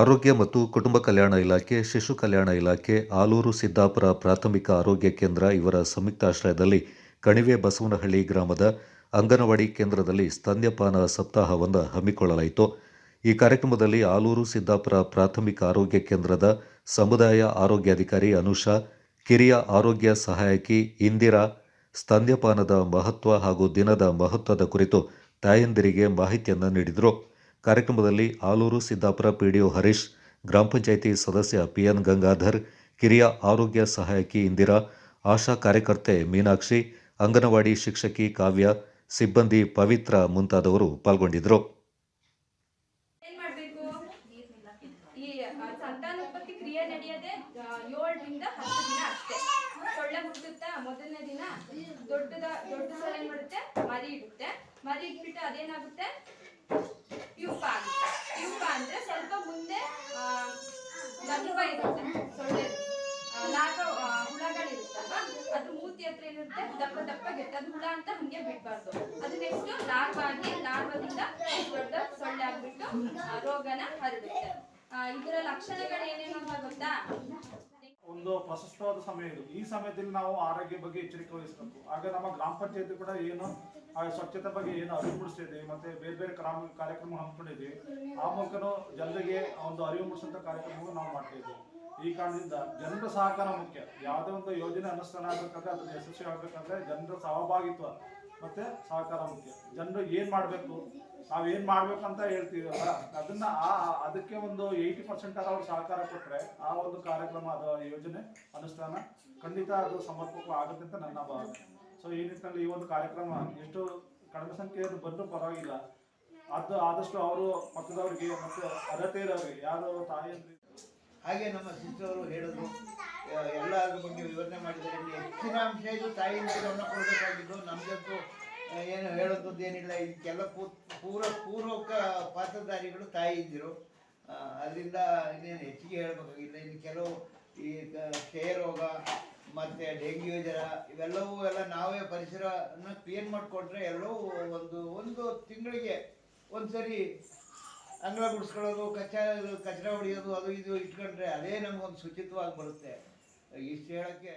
ಆರೋಗ್ಯ ಮತ್ತು ಕುಟುಂಬ ಕಲ್ಯಾಣ ಇಲಾಖೆ, ಶಿಶು ಕಲ್ಯಾಣ ಇಲಾಖೆ, ಆಲೂರು ಸಿದ್ದಾಪುರ ಪ್ರಾಥಮಿಕ ಆರೋಗ್ಯ ಕೇಂದ್ರ ಇವರ ಸಂಯುಕ್ತಾಶ್ರಯದಲ್ಲಿ ಕಣಿವೆ ಬಸವನಹಳ್ಳಿ ಗ್ರಾಮದ ಅಂಗನವಾಡಿ ಕೇಂದ್ರದಲ್ಲಿ ಸ್ತನ್ಯಪಾನ ಸಪ್ತಾಹವನ್ನು ಹಮ್ಮಿಕೊಳ್ಳಲಾಯಿತು. ಈ ಕಾರ್ಯಕ್ರಮದಲ್ಲಿ ಆಲೂರು ಸಿದ್ದಾಪುರ ಪ್ರಾಥಮಿಕ ಆರೋಗ್ಯ ಕೇಂದ್ರದ ಸಮುದಾಯ ಆರೋಗ್ಯಾಧಿಕಾರಿ ಅನುಷಾ, ಕಿರಿಯ ಆರೋಗ್ಯ ಸಹಾಯಕಿ ಇಂದಿರಾ, ಸ್ತನ್ಯಪಾನದ ಮಹತ್ವ ಹಾಗೂ ದಿನದ ಮಹತ್ವದ ಕುರಿತು ತಾಯಂದಿರಿಗೆ ಮಾಹಿತಿಯನ್ನು ನೀಡಿದರು. ಕಾರ್ಯಕ್ರಮದಲ್ಲಿ ಆಲೂರು ಸಿದ್ದಾಪುರ ಪಿಡಿಒ ಹರೀಶ್, ಗ್ರಾಮ ಪಂಚಾಯಿತಿ ಸದಸ್ಯ ಪಿಎನ್ ಗಂಗಾಧರ್, ಕಿರಿಯ ಆರೋಗ್ಯ ಸಹಾಯಕಿ ಇಂದಿರಾ, ಆಶಾ ಕಾರ್ಯಕರ್ತೆ ಮೀನಾಕ್ಷಿ, ಅಂಗನವಾಡಿ ಶಿಕ್ಷಕಿ ಕಾವ್ಯ, ಸಿಬ್ಬಂದಿ ಪವಿತ್ರ ಮುಂತಾದವರು ಪಾಲ್ಗೊಂಡಿದ್ದರು. ಮೊದಲನೇ ದಿನ ದೊಡ್ಡದ ದೊಡ್ಡ ಏನ್ ಮಾಡುತ್ತೆ ಮರಿ ಇಡುತ್ತೆ. ಮರಿ ಇಟ್ಬಿಟ್ಟು ಅದೇನಾಗುತ್ತೆ? ಇರುತ್ತೆ ಸೊಳ್ಳೆ ಲಾಗ ಹುಳಗಳಿರುತ್ತಲ್ವಾ ಅದ್ರ ಮೂತಿ ಹತ್ರ ಏನಿರುತ್ತೆ ದಪ್ಪ ದಪ್ಪ ಗೆತ್ತೆ ಅದು ಹುಳ ಅಂತ ಹಂಗೆ ಬಿಡ್ಬಾರ್ದು ಅದು ನೆಕ್ಸ್ಟ್ ಲಾರ್ವ್ ಆಗಿ ಲಾರ್ವದಿಂದ ದೊಡ್ಡ ಸೊಳ್ಳೆ ಆಗ್ಬಿಟ್ಟು ರೋಗನ ಹರಡುತ್ತೆ. ಇದರ ಲಕ್ಷಣಗಳು ಏನೇನು ಅಂತ ಗೊತ್ತಾ? ಒಂದು ಪ್ರಶಸ್ತವಾದ ಸಮಯ ಇದು. ಈ ಸಮಯದಲ್ಲಿ ನಾವು ಆರೋಗ್ಯ ಬಗ್ಗೆ ಎಚ್ಚರಿಕೆ ವಹಿಸಬೇಕು. ಆಗ ನಮ್ಮ ಗ್ರಾಮ ಪಂಚಾಯತಿ ಕೂಡ ಏನು ಸ್ವಚ್ಛತೆ ಬಗ್ಗೆ ಏನು ಅರಿವು ಮೂಡಿಸ್ತಾ ಇದ್ದೀವಿ ಮತ್ತೆ ಬೇರೆ ಬೇರೆ ಕ್ರಮ ಕಾರ್ಯಕ್ರಮ ಹಮ್ಮಿಕೊಂಡಿದ್ವಿ ಆ ಮೂಲಕನೂ ಜನರಿಗೆ ಒಂದು ಅರಿವು ಮೂಡಿಸುವಂತ ಕಾರ್ಯಕ್ರಮವನ್ನು ನಾವು ಮಾಡ್ತಾ ಇದ್ದೀವಿ. ಈ ಕಾರಣದಿಂದ ಜನರ ಸಹಕಾರ ಮುಖ್ಯ. ಯಾವುದೇ ಒಂದು ಯೋಜನೆ ಅನುಷ್ಠಾನ ಆಗಬೇಕಂದ್ರೆ ಅದನ್ನು ಯಶಸ್ವಿ ಆಗಬೇಕಂದ್ರೆ ಜನರ ಸಹಭಾಗಿತ್ವ ಮತ್ತೆ ಸಹಕಾರ ಮುಖ್ಯ. ಜನರು ಏನ್ ಮಾಡ್ಬೇಕು? ನಾವ್ ಏನ್ ಮಾಡ್ಬೇಕಂತ ಹೇಳ್ತೀವಲ್ಲ, ಅದನ್ನ ಆ, ಅದಕ್ಕೆ ಒಂದು ಏಯ್ಟಿ ಪರ್ಸೆಂಟ್ ಅವ್ರು ಸಹಕಾರ ಕೊಟ್ರೆ ಆ ಒಂದು ಕಾರ್ಯಕ್ರಮ ಅದು ಯೋಜನೆ, ಅನುಷ್ಠಾನ ಖಂಡಿತ ಅದು ಸಮರ್ಪಕ ಆಗುತ್ತೆ ಅಂತ ನನ್ನ ಭಾವನೆ. ಸೊ ಈ ನಿಟ್ಟಿನಲ್ಲಿ ಈ ಒಂದು ಕಾರ್ಯಕ್ರಮ ಎಷ್ಟು ಕಡಿಮೆ ಸಂಖ್ಯೆಯನ್ನು ಬಂದರೂ ಪರವಾಗಿಲ್ಲ. ಅದು ಆದಷ್ಟು ಅವರು ಪಕ್ಕದವ್ರಿಗೆ ಮತ್ತೆ ಅರ್ಹತೆ ಇರೋರಿಗೆ, ಯಾರು ತಾಯಿಯಲ್ಲಿ ಹಾಗೆ ನಮ್ಮ ಸಿಸ್ಟರ್ ಹೇಳಿದ್ರು ಎಲ್ಲರ ಎಲ್ಲ ಬಗ್ಗೆ ವಿವರಣೆ ಮಾಡಿದ್ದಾರೆ ಇಲ್ಲಿ ಹೆಚ್ಚಿನ ಅಂಶ ಇದು ತಾಯಿಯಿಂದ ಕೊಡಬೇಕಾಗಿದ್ದು ಏನು ಹೇಳೋದದ್ದು ಏನಿಲ್ಲ ಇದಕ್ಕೆಲ್ಲ ಪೂರ ಪೂರ್ವಕ ಪಾತ್ರಧಾರಿಗಳು ತಾಯಿಯಂದಿರು ಅದರಿಂದ ಇನ್ನೇನು ಹೆಚ್ಚಿಗೆ ಹೇಳಬೇಕಾಗಿಲ್ಲ. ಇನ್ನು ಕೆಲವು ಈ ಕ್ಷಯ ರೋಗ ಮತ್ತು ಡೆಂಗ್ಯೂ ಜ್ವರ ಇವೆಲ್ಲವೂ ಎಲ್ಲ ನಾವೇ ಪರಿಸರನ ಕ್ಲೀನ್ ಮಾಡಿಕೊಟ್ರೆ ಎಲ್ಲವೂ ಒಂದು ಒಂದು ತಿಂಗಳಿಗೆ ಒಂದ್ಸರಿ ಅಂಗಳ ಗುಡಿಸ್ಕೊಳ್ಳೋದು ಕಚ್ಚಾ ಕಚರ ಹೊಡೆಯೋದು, ಅದು ಇದು ಇಟ್ಕೊಂಡ್ರೆ ಅದೇ ನಮಗೊಂದು ಶುಚಿತ್ವವಾಗಿ ಬರುತ್ತೆ. ಇಷ್ಟು ಹೇಳಕ್ಕೆ